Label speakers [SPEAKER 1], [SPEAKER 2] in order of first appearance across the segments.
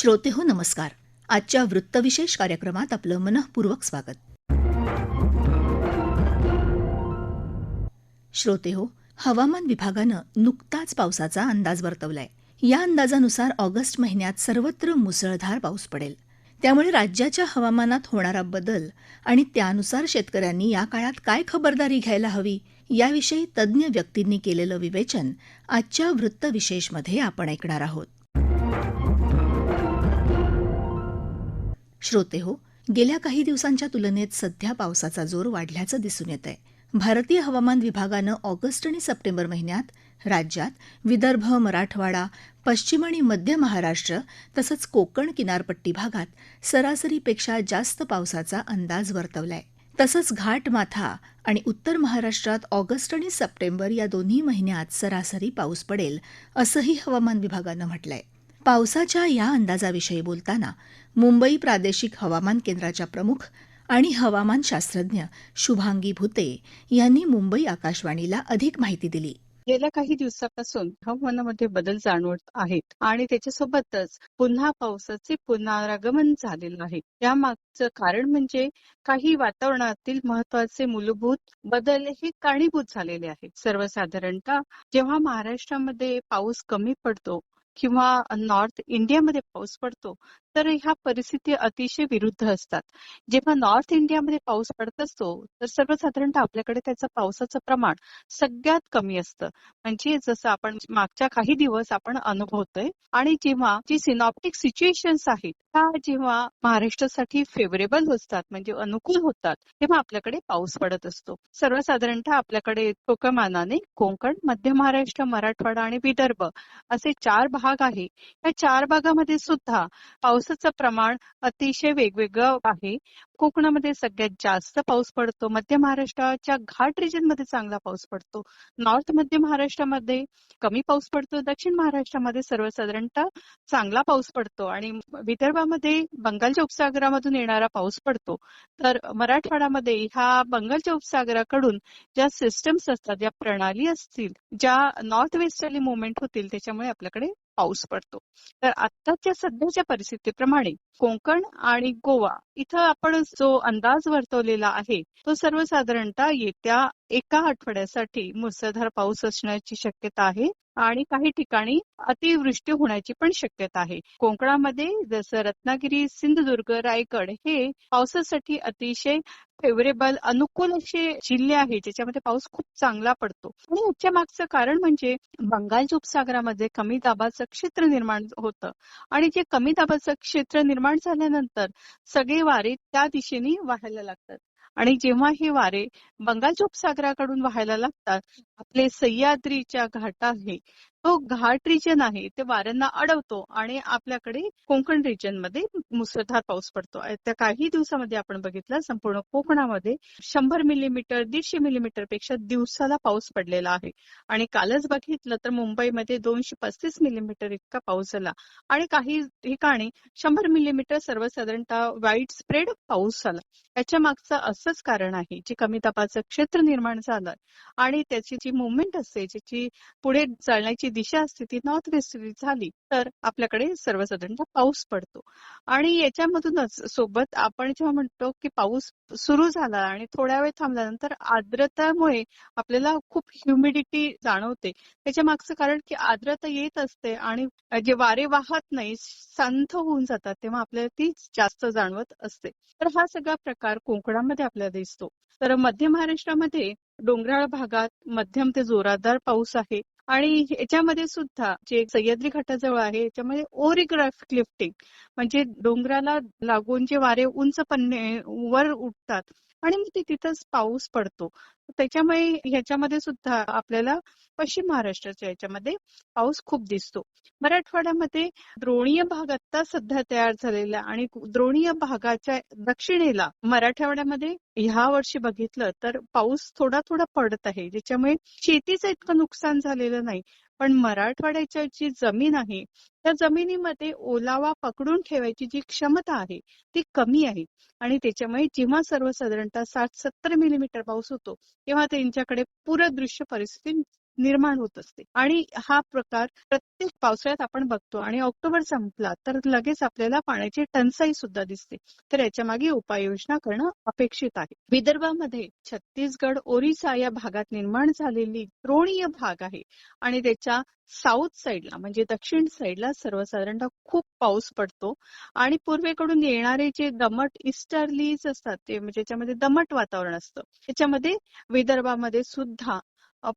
[SPEAKER 1] श्रोते हो नमस्कार. आजच्या वृत्तविशेष कार्यक्रमात आपलं मनःपूर्वक स्वागत. श्रोते हो हवामान विभागानं नुकताच पावसाचा अंदाज वर्तवलाय. या अंदाजानुसार ऑगस्ट महिन्यात सर्वत्र मुसळधार पाऊस पडेल. त्यामुळे राज्याच्या हवामानात होणारा बदल आणि त्यानुसार शेतकऱ्यांनी या काळात काय खबरदारी घ्यायला हवी याविषयी तज्ज्ञ व्यक्तींनी केलेलं विवेचन आजच्या वृत्तविशेषमध्ये आपण ऐकणार आहोत. श्रोते हो गेल्या काही दिवसांच्या तुलनेत सध्या पावसाचा जोर वाढल्याचं दिसून येत आहे भारतीय हवामान विभागानं ऑगस्ट आणि सप्टेंबर महिन्यात राज्यात विदर्भ मराठवाडा पश्चिम आणि मध्य महाराष्ट्र तसंच कोकण किनारपट्टी भागात सरासरीपेक्षा जास्त पावसाचा अंदाज वर्तवलाय. तसंच घाटमाथा आणि उत्तर महाराष्ट्रात ऑगस्ट आणि सप्टेंबर या दोन्ही महिन्यात सरासरी पाऊस पडेल असंही हवामान विभागानं म्हटलंय. पावसाच्या या अंदाजाविषयी बोलताना मुंबई प्रादेशिक हवामान केंद्राच्या प्रमुख आणि हवामान शास्त्रज्ञ शुभांगी भुते यांनी मुंबई आकाशवाणीला अधिक माहिती दिली.
[SPEAKER 2] गेल्या काही दिवसापासून हवामानामध्ये बदल जाणवत आहेत आणि त्याच्यासोबतच पुन्हा पावसाचे पुनरागमन झालेलं आहे. या मागचं कारण म्हणजे काही वातावरणातील महत्त्वाचे मूलभूत बदल हे कारणीभूत झालेले आहेत. सर्वसाधारणतः जेव्हा महाराष्ट्रामध्ये पाऊस कमी पडतो किंवा नॉर्थ इंडियामध्ये पाऊस पडतो तर ह्या परिस्थिती अतिशय विरुद्ध असतात. जेव्हा नॉर्थ इंडियामध्ये पाऊस पडत असतो तर सर्वसाधारणतः आपल्याकडे त्याचं पावसाचं प्रमाण सगळ्यात कमी असतं. म्हणजे जसं आपण मागच्या काही दिवस आपण अनुभवतोय आणि जेव्हा जी सिनॉप्टिक सिच्युएशन्स आहेत त्या जेव्हा महाराष्ट्रासाठी फेवरेबल असतात म्हणजे अनुकूल होतात तेव्हा आपल्याकडे पाऊस पडत असतो. सर्वसाधारणतः आपल्याकडे टोकमानाने कोकण मध्य महाराष्ट्र मराठवाडा आणि विदर्भ असे चार भाग आहे. या चार भागामध्ये सुद्धा पावसाचं प्रमाण अतिशय वेगवेगळं आहे. कोकणामध्ये सगळ्यात जास्त पाऊस पडतो. मध्य महाराष्ट्राच्या घाट रिजनमध्ये चांगला पाऊस पडतो. नॉर्थ मध्य महाराष्ट्रामध्ये कमी पाऊस पडतो. दक्षिण महाराष्ट्रामध्ये सर्वसाधारणतः चांगला पाऊस पडतो. आणि विदर्भामध्ये बंगालच्या उपसागरामधून येणारा पाऊस पडतो. तर मराठवाड्यामध्ये ह्या बंगालच्या उपसागराकडून ज्या सिस्टम्स असतात ज्या प्रणाली असतील ज्या नॉर्थ वेस्टर्ली मुवमेंट होतील त्याच्यामुळे आपल्याकडे पाऊस पडतो. तर आताच्या सध्याच्या परिस्थितीप्रमाणे कोकण आणि गोवा इथं आपण जो अंदाज वर्तवलेला आहे तो सर्वसाधारणतः येत्या एका आठवड्यासाठी मुसळधार पाऊस असण्याची शक्यता आहे आणि काही ठिकाणी अतिवृष्टी होण्याची पण शक्यता आहे. कोकणामध्ये जसं रत्नागिरी सिंधुदुर्ग रायगड हे पावसासाठी अतिशय फेवरेबल अनुकूल असे जिल्हे आहेत ज्याच्यामध्ये पाऊस खूप चांगला पडतो. आणि याच्या मागचं कारण म्हणजे बंगालच्या उपसागरामध्ये कमी दाबाचं क्षेत्र निर्माण होतं. आणि जे कमी दाबाचं क्षेत्र निर्माण झाल्यानंतर सगळे वारे त्या दिशेने वाहायला लागतात. आणि जेव्हा हे वारे बंगालच्या उपसागराकडून व्हायला लागतात आपले सह्याद्रीच्या घाट तो घाट रिजन आहे ते वाऱ्यांना अडवतो आणि आपल्याकडे कोकण रिजनमध्ये मुसळधार पाऊस पडतो. त्या काही दिवसामध्ये आपण बघितलं संपूर्ण कोकणामध्ये शंभर मिलीमीटर दीडशे मिलीमीटरपेक्षा दिवसाला पाऊस पडलेला आहे. आणि कालच बघितलं तर मुंबईमध्ये दोनशे पस्तीस मिलीमीटर इतका पाऊस झाला. आणि काही ठिकाणी शंभर मिलीमीटर सर्वसाधारणतः वाईट स्प्रेड पाऊस झाला. याच्या मागचं असंच कारण आहे जे कमी दाबाचं क्षेत्र निर्माण झालं. आणि त्याची जी मुवमेंट असते ज्याची पुढे चालण्याची दिशा असते ती नॉर्थ वेस्ट झाली तर आपल्याकडे सर्वसाधारणतः पाऊस पडतो. आणि याच्यामधूनच सोबत आपण जेव्हा म्हणतो की पाऊस सुरू झाला आणि थोड्या वेळ थांबल्यानंतर आर्द्रतामुळे आपल्याला खूप ह्युमिडिटी जाणवते. त्याच्या मागचं कारण की आर्द्रता येत असते आणि जे वारे वाहत नाही संथ होऊन जातात तेव्हा आपल्याला ती जास्त जाणवत असते. तर हा सगळा प्रकार कोकणामध्ये आपल्याला दिसतो. तर मध्य महाराष्ट्रामध्ये डोंगराळ भागात मध्यम ते जोरादार पाऊस आहे. आणि याच्यामध्ये सुद्धा जे सह्याद्री घाटाजवळ आहे याच्यामध्ये ओरिग्राफिक लिफ्टिंग म्हणजे डोंगराला लागून जे वारे उंच पन्ने वर उठतात आणि मग ते तिथंच पाऊस पडतो. त्याच्यामुळे ह्याच्यामध्ये सुद्धा आपल्याला पश्चिम महाराष्ट्राच्या याच्यामध्ये पाऊस खूप दिसतो. मराठवाड्यामध्ये द्रोणीय भाग आता सध्या तयार झालेला आणि द्रोणीय भागाच्या दक्षिणेला मराठवाड्यामध्ये ह्या वर्षी बघितलं तर पाऊस थोडा थोडा पडत आहे. ज्याच्यामुळे शेतीचं इतकं नुकसान झालेलं नाही. पण मराठवाड्याच्या जी जमीन आहे त्या जमिनीमध्ये ओलावा पकडून ठेवायची जी क्षमता आहे ती कमी आहे. आणि त्याच्यामुळे जेव्हा सर्वसाधारणतः साठ सत्तर मिलीमीटर पाऊस होतो तेव्हा त्यांच्याकडे पूरदृश्य परिस्थिती निर्माण होत असते. आणि हा प्रकार प्रत्येक पावसाळ्यात आपण बघतो आणि ऑक्टोबर संपला तर लगेच आपल्याला पाण्याची टंचाई सुद्धा दिसते. तर याच्या मागे उपाययोजना करणं अपेक्षित आहे. विदर्भामध्ये छत्तीसगड ओरिसा या भागात निर्माण झालेली द्रोणीय भाग आहे. आणि त्याच्या साऊथ साईडला म्हणजे दक्षिण साईडला सर्वसाधारणतः खूप पाऊस पडतो. आणि पूर्वेकडून येणारे जे दमट इस्टर्लीज असतात ते म्हणजे त्याच्यामध्ये दमट वातावरण असतं. त्याच्यामध्ये विदर्भामध्ये सुद्धा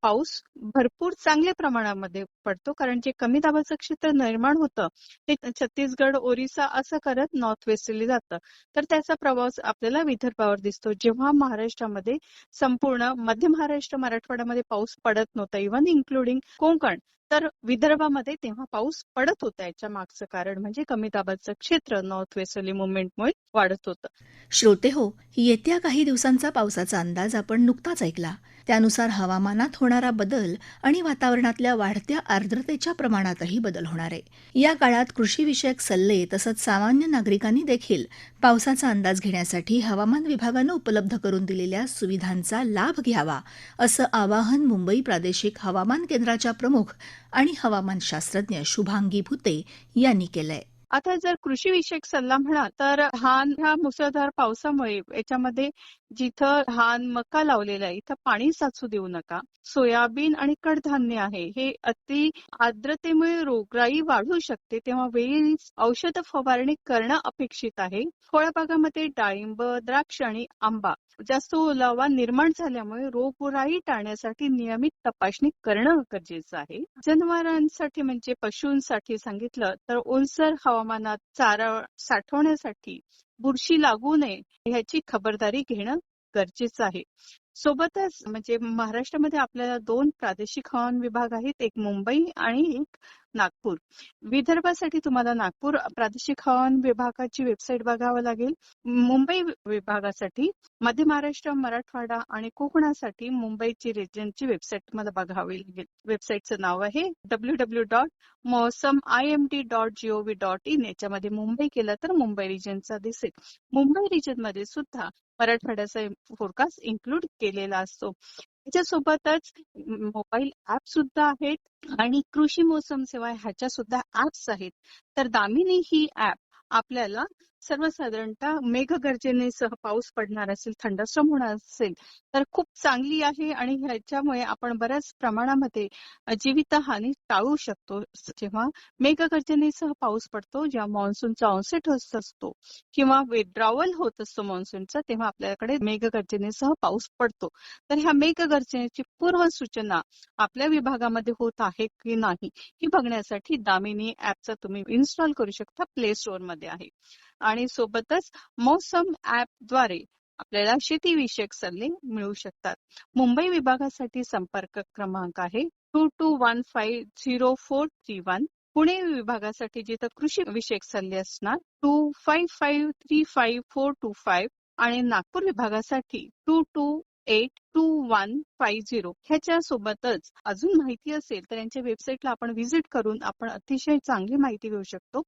[SPEAKER 2] पाऊस भरपूर चांगल्या प्रमाणामध्ये पडतो. कारण जे कमी दाबाचं क्षेत्र निर्माण होतं ते छत्तीसगड ओरिसा असं करत नॉर्थ वेस्टली जातं. तर त्याचा प्रभाव आपल्याला विदर्भावर दिसतो. जेव्हा महाराष्ट्रामध्ये संपूर्ण मध्य महाराष्ट्र मराठवाड्यामध्ये पाऊस पडत नव्हता इव्हन इन्क्लुडिंग कोकण तर विदर्भामध्ये तेव्हा पाऊस पडत होता. याच्या मागचं कारण म्हणजे कमी दाबाचं क्षेत्र नॉर्थ वेस्टली मुवमेंटमुळे वाढत होतं.
[SPEAKER 1] श्रोते हो येत्या काही दिवसांचा पावसाचा अंदाज आपण नुकताच ऐकला. त्यानुसार हवामानात होणारा बदल आणि वातावरणातल्या वाढत्या आर्द्रतेच्या प्रमाणातही बदल होणार आहे. या काळात कृषीविषयक सल्ले तसंच सामान्य नागरिकांनी देखील पावसाचा अंदाज घेण्यासाठी हवामान विभागानं उपलब्ध करून दिलेल्या सुविधांचा लाभ घ्यावा असं आवाहन मुंबई प्रादेशिक हवामान केंद्राच्या प्रमुख आणि हवामानशास्त्रज्ञ शुभांगी भुते यांनी केलंय.
[SPEAKER 2] आता जर कृषी विषयक सल्ला म्हणा तर हान ह्या मुसळधार पावसामुळे याच्यामध्ये जिथं हान मका लावलेला आहे इथं पाणी साचू देऊ नका. सोयाबीन आणि कडधान्य आहे हे अति आर्द्रतेमुळे रोगराई वाढू शकते तेव्हा वेळी औषध फवारणी करणं अपेक्षित आहे. फळबागामध्ये डाळिंब द्राक्ष आणि आंबा जास्त ओलावा निर्माण झाल्यामुळे रोगराई टाळण्यासाठी नियमित तपासणी करणं गरजेचं आहे. जनावरांसाठी म्हणजे पशूंसाठी सांगितलं तर ओलसर हवामानात चारा साठवण्यासाठी बुरशी लागू नये ह्याची खबरदारी घेणं गरजेचं आहे. सोबतच म्हणजे महाराष्ट्रामध्ये आपल्याला दोन प्रादेशिक हवामान विभाग आहेत एक मुंबई आणि एक नागपूर. विदर्भासाठी तुम्हाला नागपूर प्रादेशिक हवामान विभागाची वेबसाईट बघावं लागेल. मुंबई विभागासाठी मध्य महाराष्ट्र मराठवाडा आणि कोकणासाठी मुंबईची रिजनची वेबसाईट तुम्हाला बघावी लागेल. वेबसाईटचं नाव आहे W W dot mausam I M D dot G O V dot in याच्यामध्ये मुंबई केलं तर मुंबई रिजनचा दिसेल. मुंबई रिजनमध्ये सुद्धा मराठवाड्याचा फोरकास्ट इन्क्लूड केलेला असतो. त्याच्यासोबतच मोबाईल ऍप सुद्धा आहेत आणि कृषी मोसम सेवा ह्याच्या सुद्धा ऍप्स आहेत. तर दामिनी ही ऍप आपल्याला सर्वसाधारणतः मेघगर्जनेसह पाऊस पडणार असेल थंडस्ट्रम होणार असेल तर खूप चांगली आहे आणि ह्याच्यामुळे आपण बऱ्याच प्रमाणामध्ये जीवितहानी टाळू शकतो. जेव्हा मेघगर्जनेसह पाऊस पडतो जेव्हा मान्सूनचा ऑनसेट होत असतो किंवा विड्रॉवल होत असतो मान्सूनचा तेव्हा आपल्याकडे मेघगर्जनेसह पाऊस पडतो. तर ह्या मेघगर्जनेची पूर्व सूचना आपल्या विभागामध्ये होत आहे की नाही ही बघण्यासाठी दामिनी ऍपचा तुम्ही इन्स्टॉल करू शकता प्ले स्टोअरमध्ये आहे. आणि सोबतच मौसम ऍपद्वारे आपल्याला शेतीविषयक सल्ले मिळू शकतात. मुंबई विभागासाठी संपर्क क्रमांक आहे two two one five zero four three one Pune विभागासाठी जिथं कृषी विषयक सल्ले असणार two five five three five four two five आणि नागपूर विभागासाठी two two eight two one five zero ह्याच्या सोबतच अजून माहिती असेल तर यांच्या वेबसाईटला आपण व्हिजिट करून आपण अतिशय चांगली माहिती घेऊ शकतो.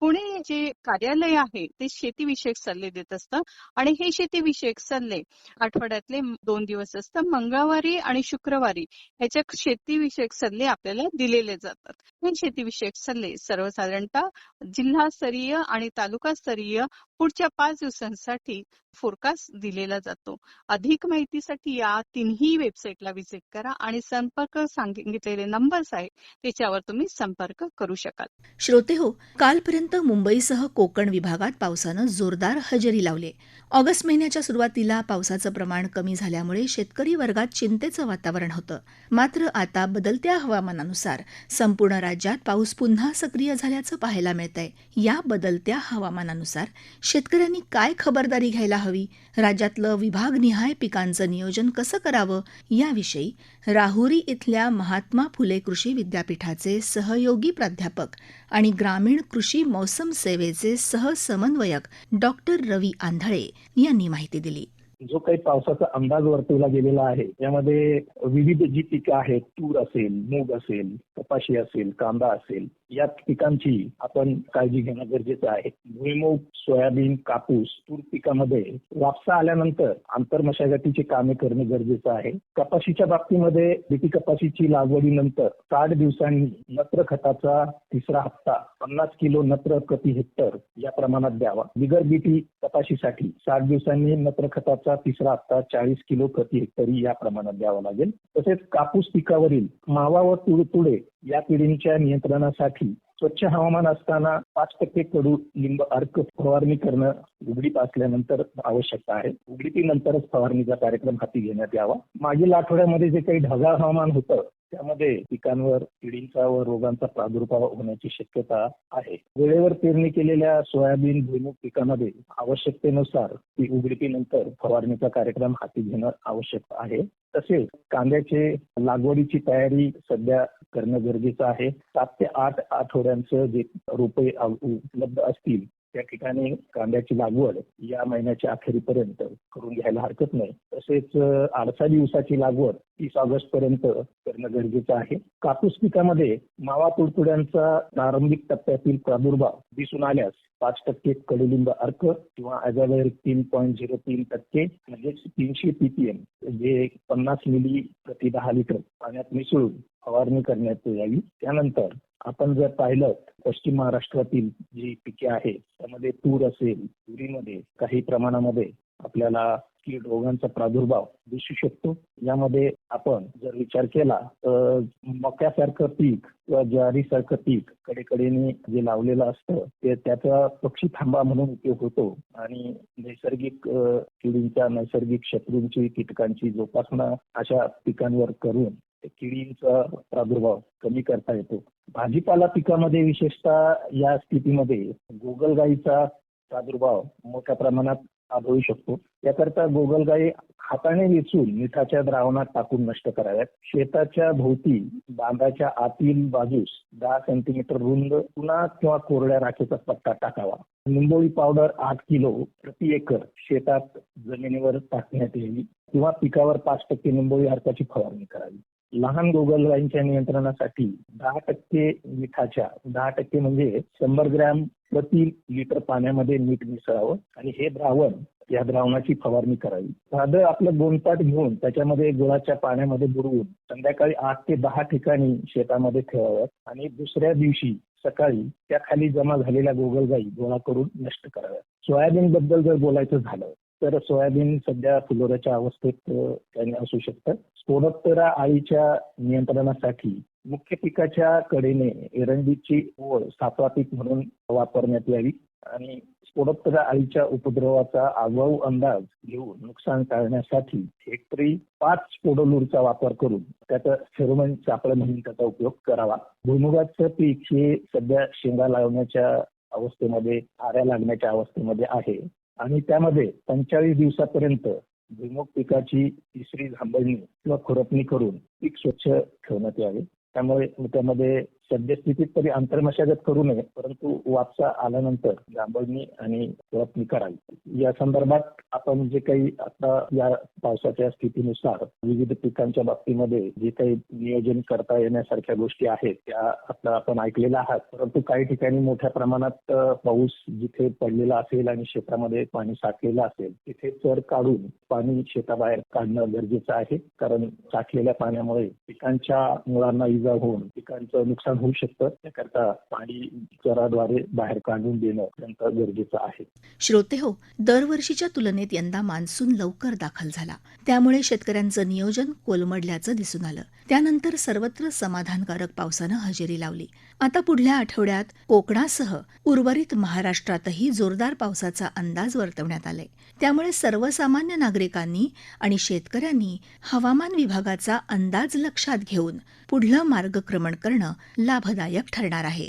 [SPEAKER 2] पुणे जे कार्यालय आहे ते शेतीविषयक सल्ले देत असतं. आणि हे शेतीविषयक सल्ले आठवड्यातले दोन दिवस असतं. मंगळवारी आणि शुक्रवारी ह्याच्या शेतीविषयक सल्ले आपल्याला दिलेले जातात. हे शेतीविषयक सल्ले सर्वसाधारणतः जिल्हास्तरीय आणि तालुकास्तरीय पुढच्या पाच दिवसांसाठी फोरकास्ट दिलेला जातो. अधिक माहितीसाठी या या तिन्ही वेबसाईटला व्हिजिट करा आणि संपर्क सांगितलेले नंबर्स आहेत त्याच्यावर तुम्ही संपर्क करू शकाल.
[SPEAKER 1] श्रोते हो कालपर्यंत मुंबईसह कोकण विभागात पावसानं जोरदार हजेरी लावली. ऑगस्ट महिन्याच्या सुरुवातीला पावसाचं प्रमाण कमी झाल्यामुळे शेतकरी वर्गात चिंतेचं वातावरण होतं. मात्र आता बदलत्या हवामानानुसार संपूर्ण राज्यात पाऊस पुन्हा सक्रिय झाल्याचं पाहायला मिळतंय. या बदलत्या हवामानानुसार शेतकऱ्यांनी काय खबरदारी घ्यायला हवी? राज्यातलं विभागनिहाय पिकांचं नियोजन कसं करावं? याविषयी राहुरी इथल्या महात्मा फुले कृषी विद्यापीठाचे सहयोगी प्राध्यापक आणि ग्रामीण कृषी मौसम सेवेचे सहसमन्वयक डॉक्टर रवी आंधळे यांनी माहिती दिली.
[SPEAKER 3] जो काही पावसाचा अंदाज वर्तवला गेलेला आहे यामध्ये विविध जी पिकं आहेत तूर असेल मूग असेल कपाशी असेल कांदा असेल या पिकांची आपण काळजी घेणं गरजेचं आहे. भुईमूग सोयाबीन कापूस तूर पिकामध्ये वापसा आल्यानंतर आंतर मशागतीची कामे करणे गरजेचं आहे. कपाशीच्या बाबतीमध्ये बीटी कपाशीची लागवडीनंतर साठ दिवसांनी नत्र खताचा तिसरा हप्ता पन्नास किलो नत्र प्रति हेक्टर या प्रमाणात द्यावा. बिगर बीटी कपाशीसाठी साठ दिवसांनी नत्र खताचा तिसरा हप्ता चाळीस किलो प्रति हेक्टरी या प्रमाणात द्यावा लागेल. तसेच कापूस पिकावरील मावा व तुडतुडे या किडींच्या नियंत्रणासाठी स्वच्छ हवामान असताना पाच टक्के कडू लिंब अर्क फवारणी करणं उघडीप असल्यानंतर आवश्यकता आहे. उघडीपीनंतरच फवारणीचा कार्यक्रम हाती घेण्यात यावा. मागील आठवड्यामध्ये जे काही ढगाळ हवामान होतं त्यामध्ये पिकांवर किडींचा व रोगांचा प्रादुर्भाव होण्याची शक्यता आहे. वेळेवर पेरणी केलेल्या सोयाबीन भुईमुग पिकामध्ये आवश्यकतेनुसार ती उघडीपीनंतर फवारणीचा कार्यक्रम हाती घेणं आवश्यक आहे. तसेच कांद्याचे लागवडीची तयारी सध्या करणं गरजेचं आहे. सात ते आठ आठवड्यांचं जे रोपे उपलब्ध असतील त्या ठिकाणी कांद्याची लागवड या महिन्याच्या अखेरीपर्यंत करून घ्यायला हरकत नाही. तसेच आडसा दिवसाची लागवड तीस ऑगस्ट पर्यंत करणं गरजेचं आहे. कापूस पिकामध्ये मावा तुडतुड्यांचा प्रारंभिक टप्प्यातील प्रादुर्भाव दिसून आल्यास पाच टक्के कडुलिंब अर्क किंवा अजावेर तीन पॉईंट झिरो तीन टक्के म्हणजेच तीनशे पीपीएम जे पन्नास मिली प्रति दहा लिटर पाण्यात मिसळून फवारणी करण्यात यावी. त्यानंतर आपण जर पाहिलं पश्चिम महाराष्ट्रातील जी पिके आहेत त्यामध्ये तूर असेल तुरीमध्ये काही प्रमाणामध्ये आपल्याला कीड रोगांचा प्रादुर्भाव दिसू शकतो. यामध्ये आपण जर विचार केला तर मक्यासारखं पीक किंवा ज्वारीसारखं पीक कडेकडेने जे लावलेलं असतं ते त्याचा पक्षी थांबा म्हणून उपयोग होतो. आणि नैसर्गिक किडींच्या नैसर्गिक शत्रूंची कीटकांची जोपासना अशा पिकांवर करून किडींचा प्रादुर्भाव कमी करता येतो. भाजीपाला पिकामध्ये विशेषतः या स्थितीमध्ये गोगलगाईचा प्रादुर्भाव मोठ्या प्रमाणात आढळू शकतो. याकरता गोगलगाई हाताने वेचून मिठाच्या द्रावणात टाकून नष्ट कराव्यात. शेताच्या भोवती बांधाच्या आतील बाजूस दहा सेंटीमीटर रुंद पुन्हा किंवा कोरड्या राखेचा पत्ता टाकावा. निंबोळी पावडर आठ किलो प्रति एकर शेतात जमिनीवर टाकण्यात यावी किंवा पिकावर पाच टक्के निंबोळी अर्काची फवारणी करावी. लहान गोगलगाईंच्या नियंत्रणासाठी दहा टक्के मिठाच्या दहा टक्के म्हणजे शंभर ग्रॅम प्रति लिटर पाण्यामध्ये मीठ मिसळावं आणि हे द्रावण या द्रावणाची फवारणी करावी. साधं आपलं गोंदपाट घेऊन त्याच्यामध्ये गुळाच्या पाण्यामध्ये बुडवून संध्याकाळी आठ ते दहा ठिकाणी शेतामध्ये ठेवावं आणि दुसऱ्या दिवशी सकाळी त्या खाली जमा झालेल्या गोगलगाई गोळा करून नष्ट कराव्यात. सोयाबीन बद्दल जर बोलायचं झालं तर सोयाबीन सध्या फुलोऱ्याच्या अवस्थेत त्यांनी असू शकतं. स्पोडोप्टेरा आळीच्या नियंत्रणासाठी मुख्य पिकाच्या कडेने एरंडीची ओळ सातवा पीक म्हणून वापरण्यात यावी आणि स्पोडोप्टेरा आळीच्या उपद्रवाचा आगाऊ अंदाज घेऊन नुकसान टाळण्यासाठी हेक्टरी पाच स्पोडोलूरचा वापर करून त्याचा फेरोमन सापळा म्हणून त्याचा उपयोग करावा. भुईमुगाचं पीक हे सध्या शेंगा लावण्याच्या अवस्थेमध्ये आऱ्या लागण्याच्या अवस्थेमध्ये आहे. आणि त्यामध्ये पंचेचाळीस दिवसापर्यंत भुईमुग पिकाची तिसरी झांबळणी किंवा खुरपणी करून पीक स्वच्छ ठेवण्यात यावे. त्यामुळे त्यामध्ये सद्यस्थितीत तरी अंतर्मशागत करू नये परंतु वापसा आल्यानंतर जांभळणी आणि ओळखणी करावी या संदर्भात आपण जे काही आता या पावसाच्या स्थितीनुसार विविध पिकांच्या बाबतीमध्ये जे काही नियोजन करता येण्यासारख्या गोष्टी आहेत त्या आता आपण ऐकलेल्या आहात. परंतु काही ठिकाणी मोठ्या प्रमाणात पाऊस जिथे पडलेला असेल आणि शेतामध्ये पाणी साठलेलं असेल तिथे चर काढून पाणी शेताबाहेर काढणं गरजेचं आहे. कारण साठलेल्या पाण्यामुळे पिकांच्या मुळांना इजा होऊन पिकांचं नुकसान होऊ शकतं. त्याकरता पाणी चराद्वारे बाहेर काढून देणं अत्यंत गरजेचं आहे.
[SPEAKER 1] श्रोते हो दरवर्षीच्या तुलनेत यंदा मान्सून लवकर दाखल झाला. त्यामुळे शेतकऱ्यांचं नियोजन कोलमडल्याचं दिसून आलं. त्यानंतर सर्वत्र समाधानकारक पावसानं हजेरी लावली. आता पुढल्या आठवड्यात कोकणासह उर्वरित महाराष्ट्रातही जोरदार पावसाचा अंदाज वर्तवण्यात आलाय. त्यामुळे सर्वसामान्य नागरिकांनी आणि शेतकऱ्यांनी हवामान विभागाचा अंदाज लक्षात घेऊन पुढलं मार्गक्रमण करणं लाभदायक ठरणार आहे.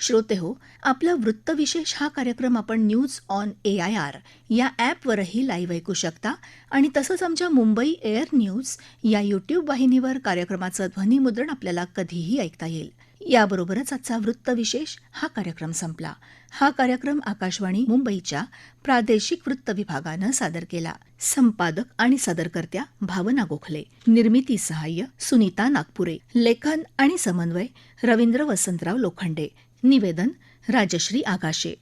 [SPEAKER 1] श्रोते हो आपला वृत्तविशेष हा कार्यक्रम आपण news on A I R या ॲपवरही लाईव्ह ऐकू शकता आणि तसंच आमच्या मुंबई एअर न्यूज या यूट्यूब वाहिनीवर कार्यक्रमाचं ध्वनिमुद्रण आपल्याला कधीही ऐकता येईल. याबरोबरच आजचा वृत्तविशेष हा कार्यक्रम संपला. हा कार्यक्रम आकाशवाणी मुंबईच्या प्रादेशिक वृत्त विभागानं सादर केला. संपादक आणि सादरकर्त्या भावना गोखले. निर्मिती सहाय्य सुनीता नागपुरे. लेखन आणि समन्वय रवींद्र वसंतराव लोखंडे. निवेदन राजश्री आगाशे.